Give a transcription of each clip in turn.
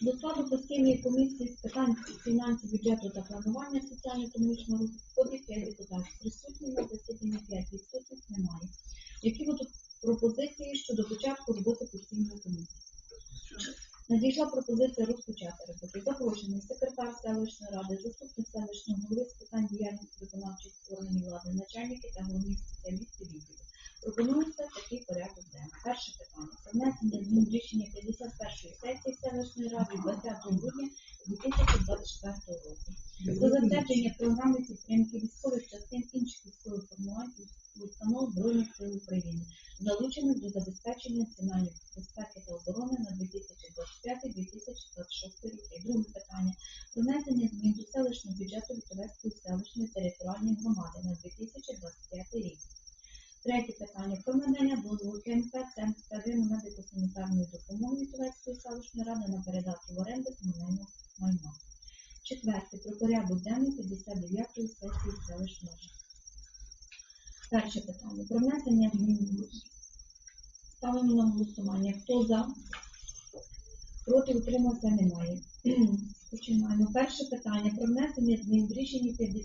До складу постійної комісії з питань фінансів, бюджету та планування соціально-економічного розвитку 5 депутатів. Присутні на засіданні 5, відсутніх немає. Які будуть пропозиції щодо початку роботи постійної комісії? Надійшла пропозиція розпочати роботу. Запрошений секретар селищної ради, заступник селищного голови з питань діяльності виконавчих органів влади, начальники та головні спеціалісти відділу. Пропонується такий порядок денний. Перше питання. Про внесення змін в рішення 51-ї сесії селищної ради 20 грудня 2024 року. Про затвердження програми підтримки військових частин інших військових формувань і установ Сил України, залучених до забезпечення національної безпеки та оборони на 2025-2026 роки. Друге питання. Про внесення змін до селищного бюджету Вітовецької селищної територіальної громади на 2025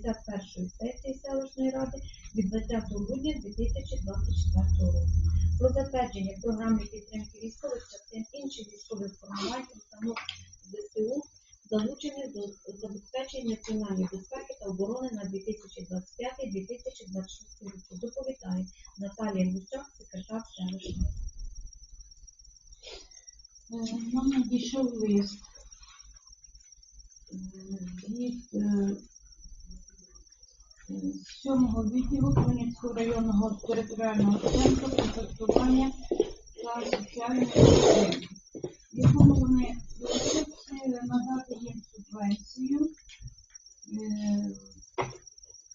61-ї сесії селищної ради від 20 грудня 2024 року. Про затвердження програми підтримки військових частин інших військових формувань установ ЗСУ залучені до забезпечення національної безпеки та оборони районного територіального центру контактування та соціальної підтримки, в якому вони е, надати їм субвенцію е,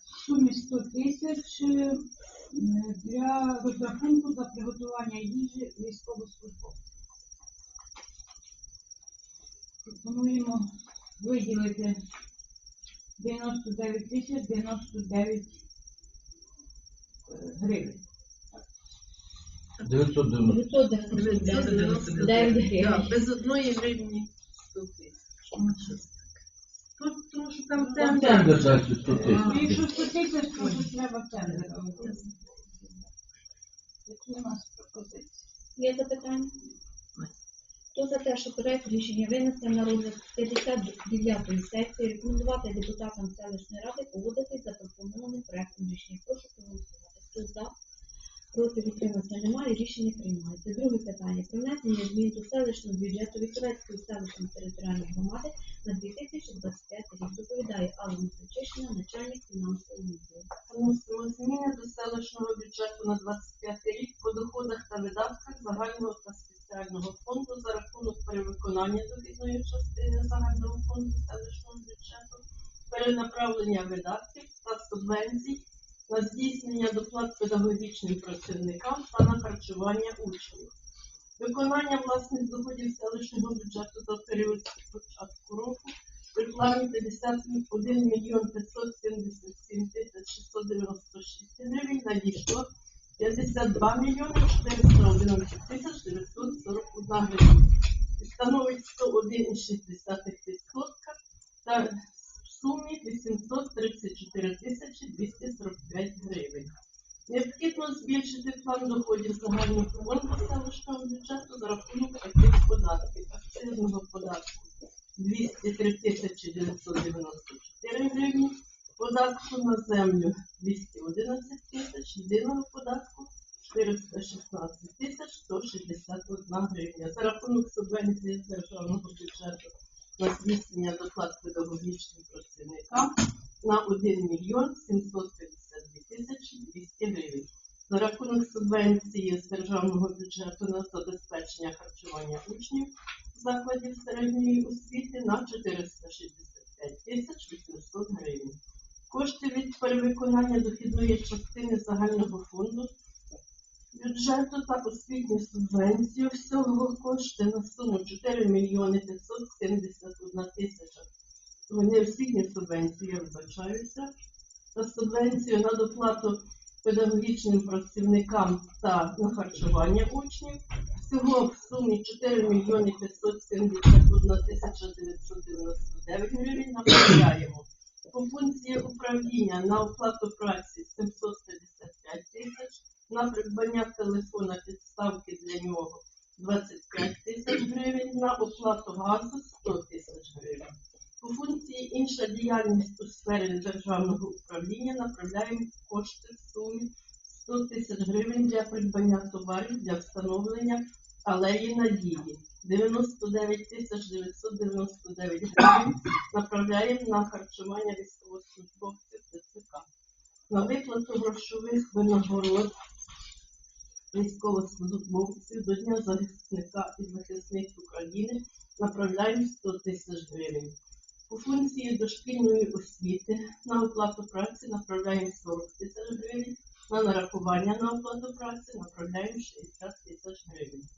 в сумі 100 тисяч е, для розрахунку за приготування їжі військовослужбовців. Пропонуємо виділити 99 тисяч 99 е, гривень. 990. 999 гривень. Без одної гривні 100 тисяч. Тут, тому що там тендер. тендер дайте 100 тисяч. Якщо 100 тисяч, то вже треба тендер. Які у нас пропозиції? Є запитання? Хто за те, що проект рішення винесе на розгляд 59-ї сесії, рекомендувати депутатам селищної ради погодитись за пропонованим проектом рішення. Прошу проголосувати. Хто за? Проти утримався немає, рішення приймається. Друге питання. Про внесення змін до селищного бюджету Вікторецької селищної територіальної громади на 2025 рік. Доповідає Алла Михайлчишина, начальник фінансового відділу. Вносимо зміни до селищного бюджету на 25 рік по доходах та видатках загального та спеціального фонду за рахунок перевиконання дохідної частини загального фонду селищного бюджету, перенаправлення видатків та субвенцій на здійснення доплат педагогічним працівникам та на харчування учнів. Виконання власних доходів селищного бюджету за період початку року при плані 51 мільйон 577 тисяч 696 гривень надійшло 52 мільйони 411 тисяч 941 гривень. І становить 101,6% та сумі 834 тисячі 245 гривень. Необхідно збільшити план доходів загального фонду селищного бюджету за рахунок таких податків акцизного податку 203 тисячі 994 гривні, податку на землю 211 тисяч, єдиного податку 416 тисяч 161 гривня. За рахунок субвенції державного бюджету на здійснення доплат педагогічним працівникам на 1 мільйон 752 тисячі 200 гривень. За рахунок субвенції з державного бюджету на забезпечення харчування учнів закладів середньої освіти на 465 тисяч 800 гривень. Кошти від перевиконання дохідної частини загального фонду бюджету та освітню субвенцію всього кошти на суму 4 мільйони 571 тисяча. Вони освітні субвенції, я вибачаюся. На субвенцію на доплату педагогічним працівникам та на харчування учнів. Всього в сумі 4 мільйони 571 тисяча 999 гривень направляємо. По функції управління на оплату праці 755 тисяч, на придбання телефона підставки для нього 25 тисяч гривень, на оплату газу 100 тисяч гривень. По функції інша діяльність у сфері державного управління направляємо кошти в сумі 100 тисяч гривень для придбання товарів для встановлення алеї надії. 99 тисяч 999 гривень направляємо на харчування військовослужбовців ТЦК. На виплату грошових винагород військовослужбовців до Дня захисника і захисниць України направляємо 100 тисяч гривень. По функції дошкільної освіти на оплату праці направляємо 40 тисяч гривень, на нарахування на оплату праці направляємо 60 тисяч гривень.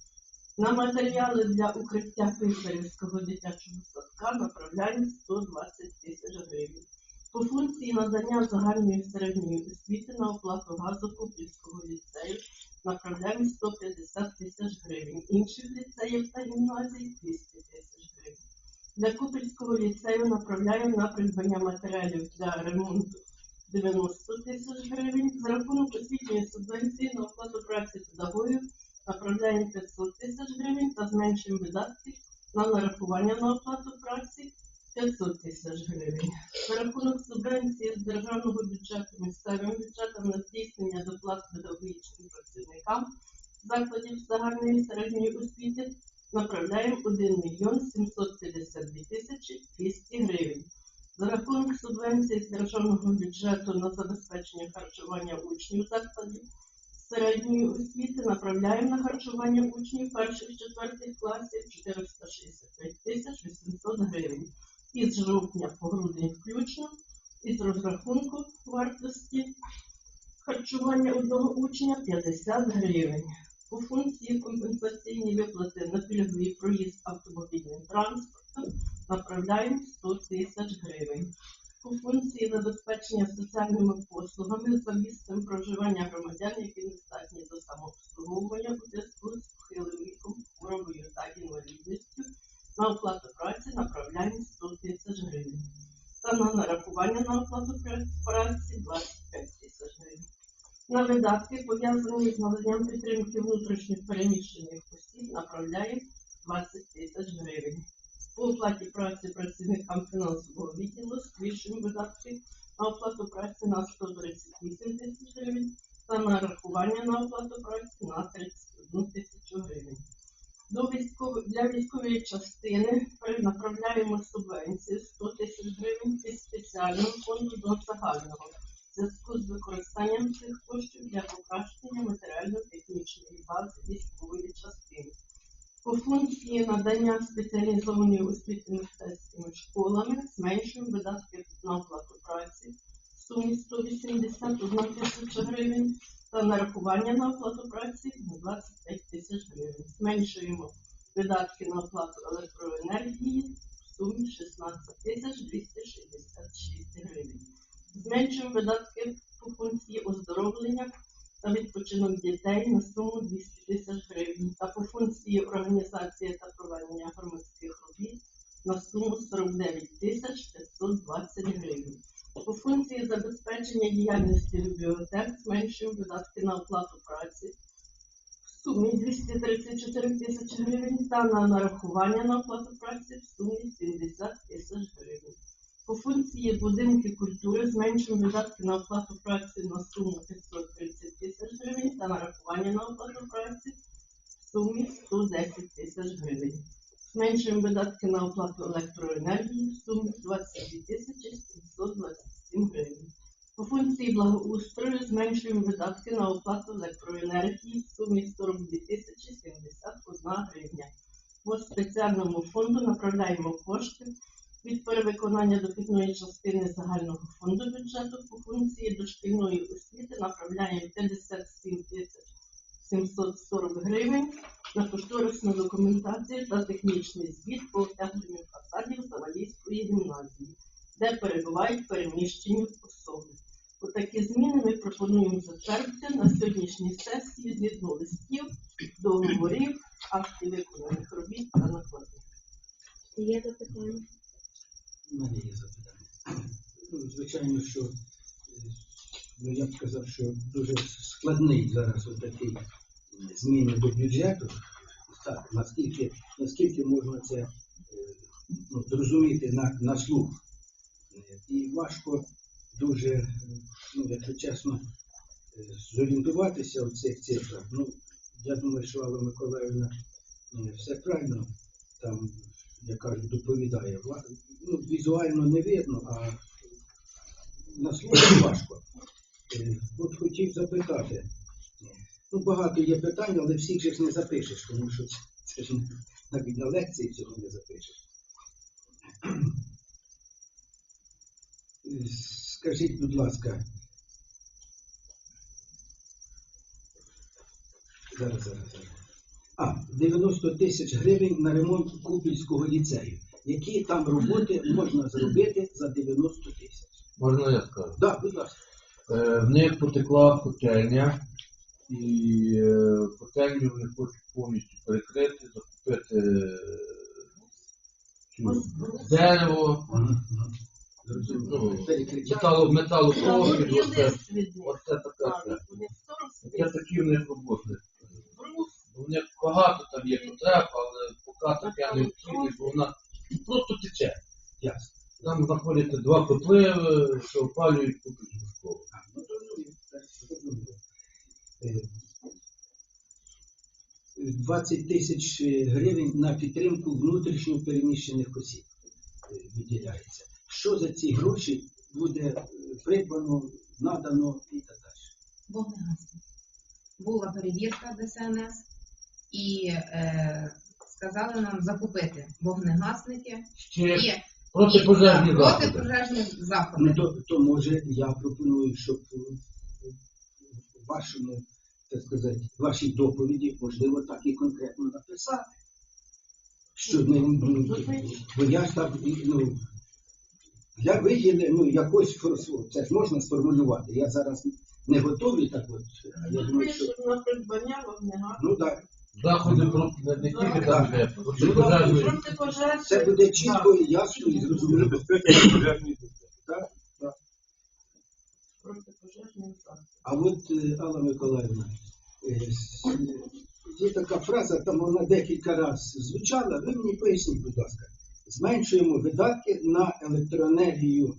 На матеріали для укриття Писарівського дитячого садка направляємо 120 тисяч гривень. По функції надання загальної середньої освіти на оплату газу Купівського ліцею направляємо 150 тисяч гривень. Інших ліцеїв та гімназій 200 тисяч гривень. Для Купівського ліцею направляємо на придбання матеріалів для ремонту 90 тисяч гривень. За рахунок освітньої субвенції на оплату праці педагогів направляємо 500 тисяч гривень та зменшуємо видатки на нарахування на оплату праці 500 тисяч гривень. За рахунок субвенції з державного бюджету місцевим бюджетом на здійснення доплат педагогічним працівникам закладів загальної середньої освіти направляємо 1 мільйон 752 тисячі 200 гривень. За рахунок субвенції з державного бюджету на забезпечення харчування учнів закладів середньої освіти направляємо на харчування учнів перших четвертих класів 465 тисяч 800 гривень. Жовтня по грудень включно, із розрахунку вартості харчування одного учня 50 гривень. По функції компенсаційні виплати на пільговий проїзд автомобільним транспортом направляємо 100 тисяч гривень. По функції забезпечення соціальними послугами за місцем проживання громадян, які не здатні до самообслуговування у зв'язку з похилим віком, хворобою та інвалідністю, на оплату праці направляємо 100 тисяч гривень. Та на нарахування на оплату праці 25 тисяч гривень. На видатки, пов'язані з наданням підтримки внутрішніх переміщених осіб, направляємо 20 тисяч гривень. По оплаті праці працівникам фінансового відділу збільшуємо видатки на оплату праці на 138 тисяч гривень та на рахування на оплату праці на 31 тисячу гривень. До військово... Для військової частини перенаправляємо субвенцію 100 тисяч гривень із спеціального фонду до загального зв'язку з використанням цих коштів для покращення матеріально-технічної бази військової частини. По функції надання спеціалізованої освіти мистецькими школами зменшуємо видатки на оплату праці в сумі 181 тисяча гривень та нарахування на оплату праці на 25 тисяч гривень. Зменшуємо видатки на оплату електроенергії в сумі 16 тисяч 266 гривень. Зменшуємо видатки по функції оздоровлення та відпочинок дітей на суму 200 тисяч гривень та по функції організації та проведення громадських робіт на суму 49 тисяч 520 гривень. По функції забезпечення діяльності бібліотек зменшуємо видатки на оплату праці в сумі 234 тисячі гривень та на нарахування на оплату праці в сумі 70 тисяч гривень. По функції будинки культури зменшуємо видатки на оплату праці на суму 530 тисяч гривень та нарахування на оплату праці в сумі 110 тисяч гривень. Зменшуємо видатки на оплату електроенергії в сумі 22 тисячі 727 гривень. По функції благоустрою зменшуємо видатки на оплату електроенергії в сумі 42 тисячі 71 гривня. По спеціальному фонду направляємо кошти від перевиконання дохідної частини загального фонду бюджету по функції дошкільної освіти направляємо 57 тисяч 740 гривень на кошторисну документацію та технічний звіт по обтягненню фасадів Завалійської гімназії, де перебувають переміщені особи. Отакі зміни ми пропонуємо затвердити на сьогоднішній сесії згідно листів, договорів, актів виконаних робіт та накладних. Є запитання? У мене є запитання. Ну, звичайно, що е, ну, я б сказав, що дуже складний зараз отакий е, зміни до бюджету. Так, наскільки, наскільки можна це е, ну, зрозуміти на, на слух. Е, І важко дуже, ну, якщо чесно, зорієнтуватися в цих цифрах. Ну, я думаю, що Алла Миколаївна все правильно там, я кажу, доповідає. Ну, візуально не видно, а на слух важко. От хотів запитати. Багато є питань, але всіх же ж не запишеш, тому що це, ж навіть на лекції цього не запишеш. Скажіть, будь ласка. Зараз, зараз, зараз. А, 90 тисяч гривень на ремонт Купільського ліцею. Які там роботи можна зробити за 90 тисяч? Можна я скажу? Так, будь ласка. Е, В них потекла котельня, е, вони хочуть повністю перекрити, закупити е, дерево, ну, Перекриття. метало, металопрофіль, оце, них 40 Таке такі в них роботи. У них багато там є потреб, але поки таке не вхідне, бо вона просто тече. Ясно. Там знаходяться два котли, е, що опалюють купільську школу. А, ну, то, ну, так, зрозуміло. Е, 20 тисяч е, гривень на підтримку внутрішньо переміщених осіб е, виділяється. Що за ці гроші буде е, придбано, надано і так далі? вогнегасник. Була перевірка ДСНС і е, сказали нам закупити вогнегасники Ще і, протипожежні заходи. протипожежні Ну, заходи. то, то може я пропоную, щоб в вашому, так сказати, вашій доповіді, можливо, так і конкретно написати. Що не, ну, бо я ж так, ну, для виділи, ну, якось це ж можна сформулювати. Я зараз не готовий так от, а я думаю, що, на придбання вогнегасників. ну так, Заходи проти не, тільки там Так. де протипожежні. Протипожежні. це буде чітко і ясно і зрозуміло. Так? А от е, Алла Миколаївна, е, є така фраза, там вона декілька разів звучала. Ви мені поясніть, будь ласка, зменшуємо видатки на електроенергію. Е,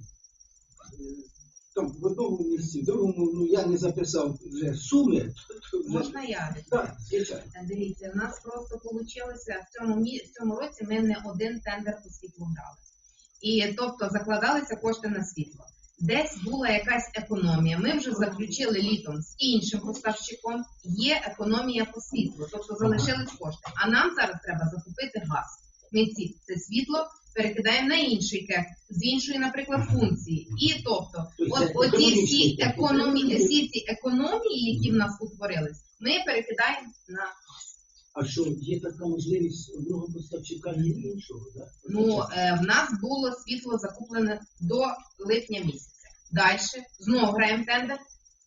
Там в одному місці, в другому, ну я не записав вже суми. Можна я Так. Дивіться, в нас просто вийшло в цьому в цьому році. Ми не один тендер по світлу брали. І тобто закладалися кошти на світло. Десь була якась економія. Ми вже заключили літом з іншим поставщиком. Є економія по світлу, тобто залишились кошти. А нам зараз треба закупити газ. Ми ці це світло перекидаємо на інший кек з іншої, наприклад, функції. І тобто, от оці всі економії, всі ці економії, які в нас утворились, ми перекидаємо на А що є така можливість одного поставщика і іншого, так? Ну, е, в нас було світло закуплене до липня місяця. Далі знову граємо тендер.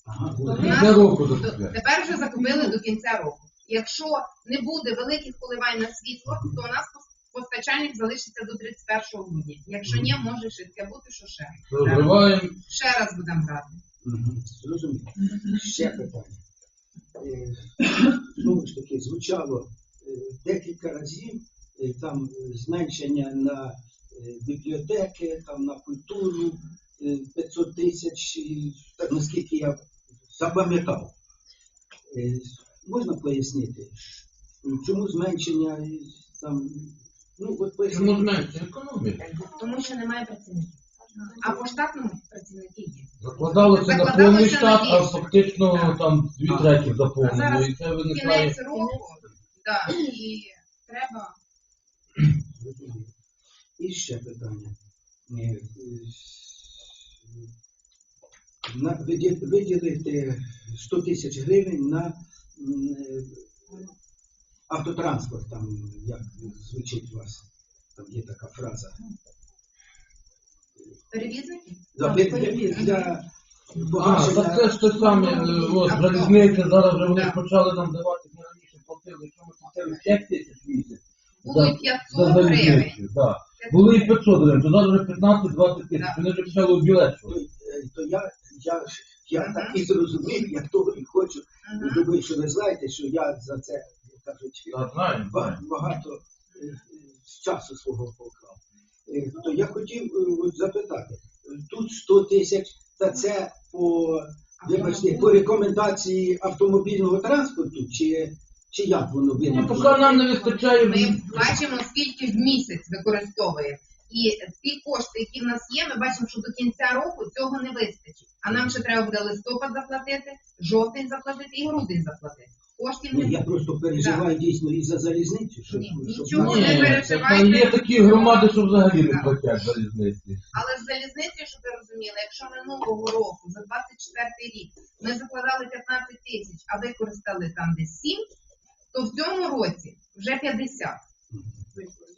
Ага, То нас- Кінця року Тепер вже закупили до кінця року. Якщо не буде великих коливань на світло, то у нас постачальник залишиться до 31 грудня. Якщо ні, може ще таке бути, що ще. Ще раз будемо брати. Зрозуміло. Ще питання. Е, Знову ж таки, звучало е, декілька разів е, там зменшення на бібліотеки, там на культуру е, 500 тисяч, так наскільки я запам'ятав. Можна пояснити, чому зменшення там, ну от Чому поясніть. Тому що немає працівників. А по штатному працівники є. Закладалося на Закладалося повний на штат, а більше. фактично Так. там дві треті А заповнено. зараз І це виникає. Кінець року, да, і треба Зрозуміло. І ще питання. Е, е, На, виді- виділити 100 тисяч гривень на м, е, автотранспорт, там як звучить у вас, там є така фраза. Перевізники. А, так це ж те саме, е, от, залізниця, зараз вже вони почали нам давати, ми раніше платили, якщо ми платили 5 тисяч в місяць. Було і 500 гривень. залізницю, так. Були і 500 гривень, то зараз вже 15-20 тисяч, Так. вони вже почали обілечувати. То, е, то я, я, я так і зрозумів, я того і хочу. Думаю, що ви знаєте, що я за це, як кажуть, Так, знаємо, ба- знаємо. багато е, е, з часу свого поклав. Е, То я хотів е, запитати, тут 100 тисяч, та це по, вибачте, по рекомендації автомобільного транспорту, чи, чи як воно Ну, поки нам не вистачає, Ми бачимо, скільки в місяць використовуємо. І ті кошти, які в нас є, ми бачимо, що до кінця року цього не вистачить. А нам ще треба буде листопад заплатити, жовтень заплатити і грудень заплатити. Коштів Ні, не я просто переживаю дійсно і за залізницю, щоб, Ні, щоб нічого не переживайте. там є такі громади, що взагалі не платять залізниці. Але з залізницею, щоб ви розуміли, якщо минулого року, за 24 рік, ми закладали 15 тисяч, а використали там десь 7, то в цьому році вже 50.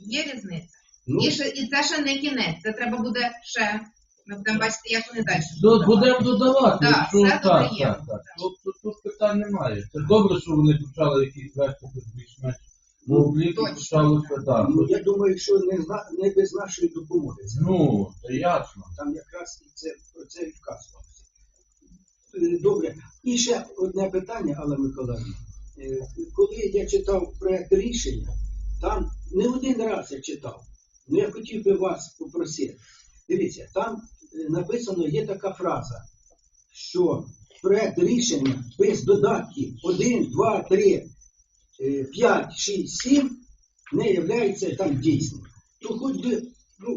Є різниця. Ну, І, ще, і це ще не кінець, це треба буде ще. Ми будемо бачити, як вони далі. До- Будемо додавати, Так, якщо все так, додаємо. так, так. Питань немає. Це добре, що вони почали якісь вести більш-менш в обліку, Точно. почалося, так. ну, я думаю, що не, зна- не без нашої допомоги. Це Ну, це ясно. Там якраз і це про це і вказувалося. Е, Добре. І ще одне питання, Алла Миколаївна. Е, Коли я читав проект рішення, там не один раз я читав. Ну я хотів би вас попросити. Дивіться, там е, написано, є така фраза, що проект рішення без додатків. 1, 2, 3, 5, 6, 7 не є там дійсним. То хоч би, ну,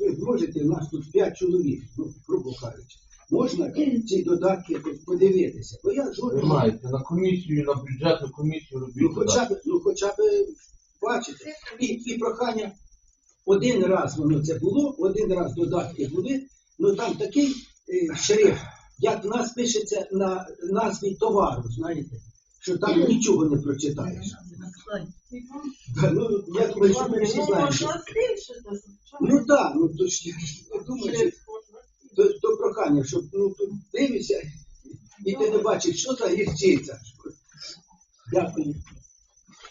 ви можете, у нас тут 5 чоловік, ну, грубо кажучи, можна ці додатки подивитися. Бо я Ви маєте на комісію, на бюджетну комісію ну хоча б, ну хоча б бачите, і, і прохання один раз воно це було, один раз додатки були, ну там такий е, шрифт, як в нас пишеться на назві товару, знаєте, що там нічого не прочитаєш. Ну, я ми всі знаємо. Ну так, ну то ж я думаю, що то, то прохання, щоб ну тут дивишся, і ти не бачиш, що за гірчиця. Дякую.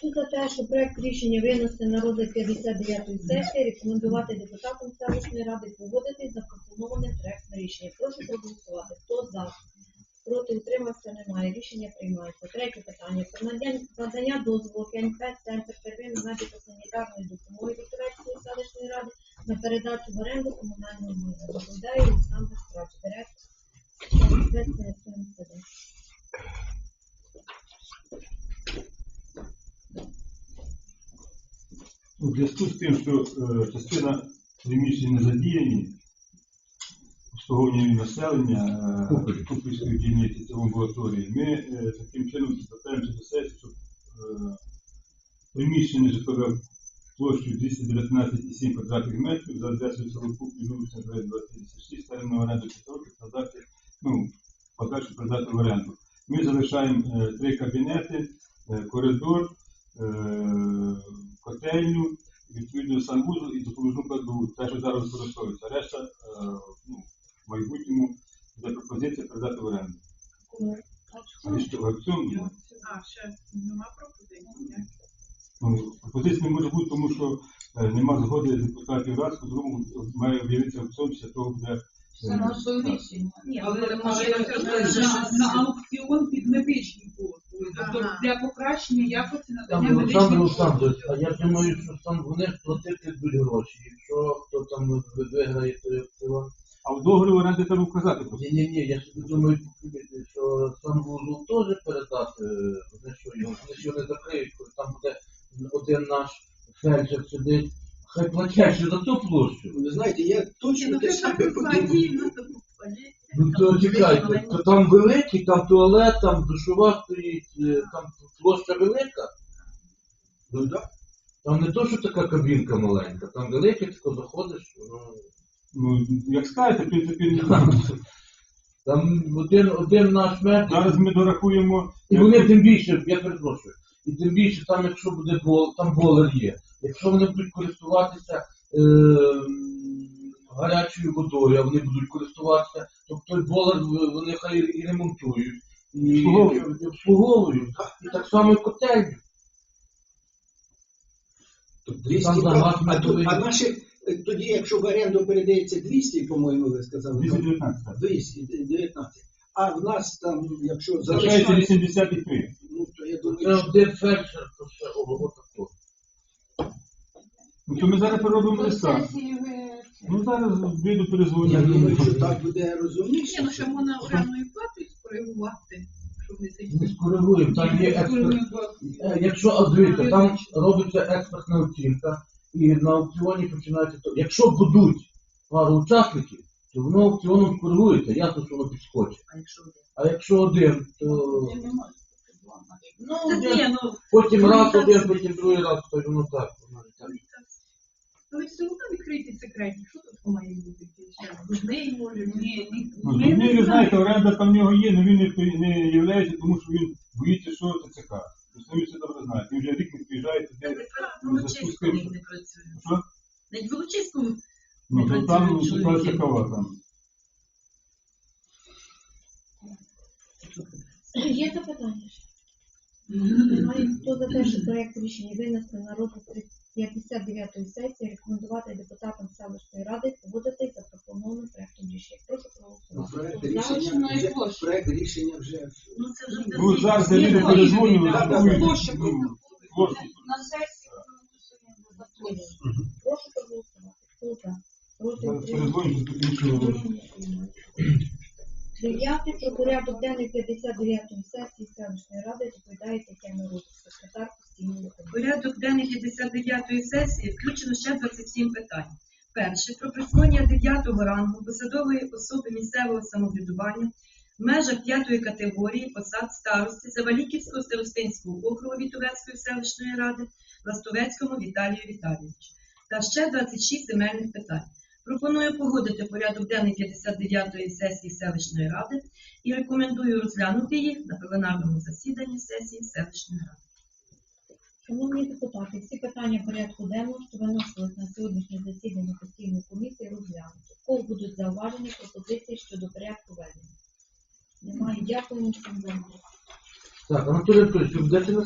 Хто за те, що проект рішення винести на розгляд 59-ї сесії, рекомендувати депутатам селищної ради погодити запропонований проект рішення. Прошу проголосувати. Хто за? Проти утримався немає. Рішення приймається. Третє питання. Про надання, дозволу КНП Центр первинної медико-санітарної допомоги Вікторецької селищної ради на передачу в оренду комунального майна. Доповідає Олександр Страч, директор У зв'язку з тим, що е, частина приміщень не задіяні, обслуговування населення е, Купель. Дільниці це в амбулаторії, ми е, таким чином звертаємося до сесії, щоб приміщення житлове площею 219,7 квадратних метрів за адресою село Купі, вулиця 256, ставимо на оренду 5 років, продати, ну, подальше продати в оренду. Ми залишаємо три кабінети, коридор, котельню, відповідно санвузол і допоміжну кладову, те, що зараз використовується. Решта е, ну, в майбутньому буде пропозиція передати в оренду. А що в аукціон? А, ще нема пропозиції. Ну, пропозиція не може бути, тому що е, нема згоди депутатів раз, по-другому має об'явитися аукціон, після того буде. Це е, наше рішення. Ні, Але може можливо, на, на, на аукціон під медичні послуги. Тобто Ага. для покращення якості Там надання Олександр медичних Олександрович, а я думаю, що там вони платити будуть гроші. Якщо хто там ви- виграє той аукціон. А в договорі оренди треба вказати. просто. Ні, ні, ні, я собі думаю, що сам вузол теж передати, вони що його, вони що не закриють, коли там буде один наш фельдшер сидить, хай платять за ту площу. Ви знаєте, я точно те саме подумав. Ну то чекайте, то там великий, там туалет, там душова стоїть, е, там площа велика. Ну так. Там не то, що така кабінка маленька, там велике, тако заходиш, воно. Ну, як скажете, в принципі, Там один, один наш метр. зараз ми дорахуємо. І вони тим більше, я перепрошую, і тим більше там, якщо буде бол, там болер є. Якщо вони будуть користуватися е, гарячою водою, а вони будуть користуватися, тобто той болар в- вони хай і ремонтують, і Обслуговують. і обслуговують, і так само і котельню. Тут 200, Там прав- а, тут, повинні- а наші, е, тоді, якщо в оренду передається 200, по-моєму, ви сказали, 219. так. 219. А в нас там, якщо залишається, 83. Ну, то я думаю, що один фельдшер, то ще ого. Ну то ми зараз переробимо листа. Ну зараз вийду перезвоню. я думаю, що так буде розумніше. Ні, ну що можна орендною платою скоригувати, не Ми скоригуємо, там є експерт. Е, Якщо а, дивіться, там робиться експертна оцінка, і на аукціоні починається то. Якщо будуть пару учасників, то воно аукціоном коригується, ясно, що воно підскочить. А якщо один? А якщо один, то ну, Та один, ні, ну, потім ну, раз один, потім другий раз, то й воно так. воно так. ну ви все одно відкриті секретні. Що тут має бути? Ще Дужний може? Ні, ні. Ну, Ми Зубний, ви знаєте, оренда там в нього є, але він не, при- не являється, тому що він боїться, що це ЦК. Ви самі це добре знаєте. Він вже рік не приїжджає туди. В Волочиську не працює. Що? Навіть в Волочиську Ну, то працюють там чоловіки. ситуація там. Є запитання? ще? Немає. Хто за те, що проект рішення винести на розгляд 59-ї сесії, рекомендувати депутатам селищної ради погодити запропонованим проектом рішення. Прошу Ну, проголосувати. Проект рішення, вже, проект рішення вже Ну це вже Ну, зараз я ну, перезвоню, площа ну, На сесії. Прошу проголосувати. Хто за? Проти перезвоню, тут нічого. Дев'яте про порядок денний 59-ї сесії селищної ради доповідає Тетяна Рудик, секретар постійної комісії. Порядок денний 59-ї сесії включено ще 27 питань. Перше про присвоєння 9-го рангу посадової особи місцевого самоврядування в межах 5-ї категорії посад старості Заваліківського старостинського округу Вітовецької селищної ради Ластовецькому Віталію Віталійовичу та ще 26 земельних питань. Пропоную погодити порядок денний 59-ї сесії селищної ради і рекомендую розглянути їх на пленарному засіданні сесії селищної ради. Шановні депутати, всі питання порядку денного, що виносились на сьогоднішнє засідання постійної комісії, розглянуті. Кого будуть зауважені пропозиції щодо порядку ведення? Немає. Дякую всім за увагу. Так, Анатолій Анатолійович, ви будете на